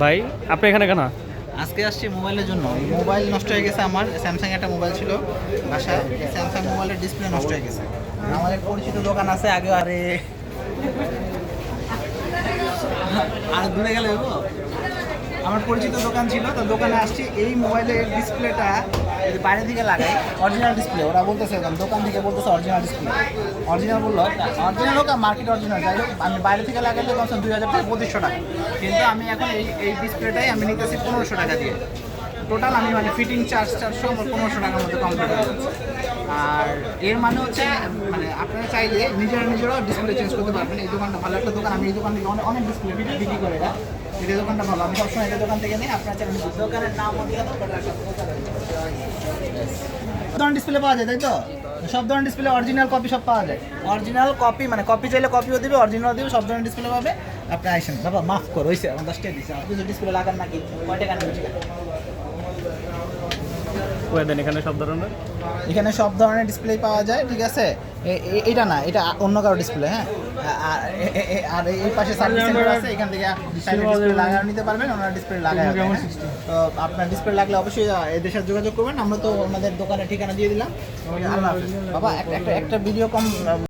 ভাই আপনি এখানে কেন? আজকে আসছি মোবাইলের জন্য। মোবাইল নষ্ট হয়ে গেছে আমার। স্যামসাং একটা মোবাইল ছিল। বাসায় স্যামসাং মোবাইলের ডিসপ্লে নষ্ট হয়ে গেছে। আমাদের পরিচিত দোকান আছে আগে আরে আর দূরে গেলে? আমার পরিচিত দোকান ছিল তো দোকানে আসছি। এই মোবাইলের ডিসপ্লেটা যদি বাইরে থেকে লাগাই অরিজিনাল ডিসপ্লে ওরা বলতেছে একদম দোকান থেকে বলতেছে অরিজিনাল ডিসপ্লে অরিজিনাল বলল অরিজিনাল হোক মার্কেট অরিজিনাল যাই হোক, আমি বাইরে থেকে লাগাইলে কমসে দুই হাজার থেকে পঁচিশশো টাকা। কিন্তু আমি এখন এই এই ডিসপ্লেটাই আমি নিতেছি পনেরোশো টাকা দিয়ে। টোটাল আমি মানে ফিটিং চার্জ চারশো আমার পনেরোশো টাকার মধ্যে কমপ্লিট হয়ে যাচ্ছে। আর এর মানে হচ্ছে মানে আপনারা চাইলে নিজেরা নিজেরাও ডিসপ্লে চেঞ্জ করতে পারবেন। এই দোকানটা ভালো একটা দোকান, আমি এই দোকান থেকে অনেক অনেক ডিসপ্লে বিক্রি করে এটা এটা দোকানটা ভালো, আমি সবসময় এটা দোকান থেকে নিই, আপনারা চাইলে দোকানের নাম ধরনের ডিসপ্লে পাওয়া যায় তাই তো? সব ধরনের ডিসপ্লে অরিজিনাল কপি সব পাওয়া যায়। অরিজিনাল কপি মানে কপি চাইলে কপিও দিবে অরিজিনাল দিবে সব ধরনের ডিসপ্লে পাবে। আপনি আইসেন বাবা মাফ করো হয়েছে আমার দশটা দিচ্ছে আপনি ডিসপ্লে লাগান নাকি? কয়টা দেন এখানে সব ধরনের? এখানে সব ধরনের ডিসপ্লে পাওয়া যায় ঠিক আছে? এটা না এটা অন্য কারও ডিসপ্লে হ্যাঁ? আর এই পাশে সার্ভিস সেন্টার আছে এখান থেকে ডিসপ্লে লাগানো নিতে পারবেন ওনার ডিসপ্লে লাগায় তো আপনার ডিসপ্লে লাগলে অবশ্যই এদের সাথে যোগাযোগ করবেন আমরা তো ওনাদের দোকানে ঠিকানা দিয়ে দিলাম। বাবা একটা- একটা ভিডিও কম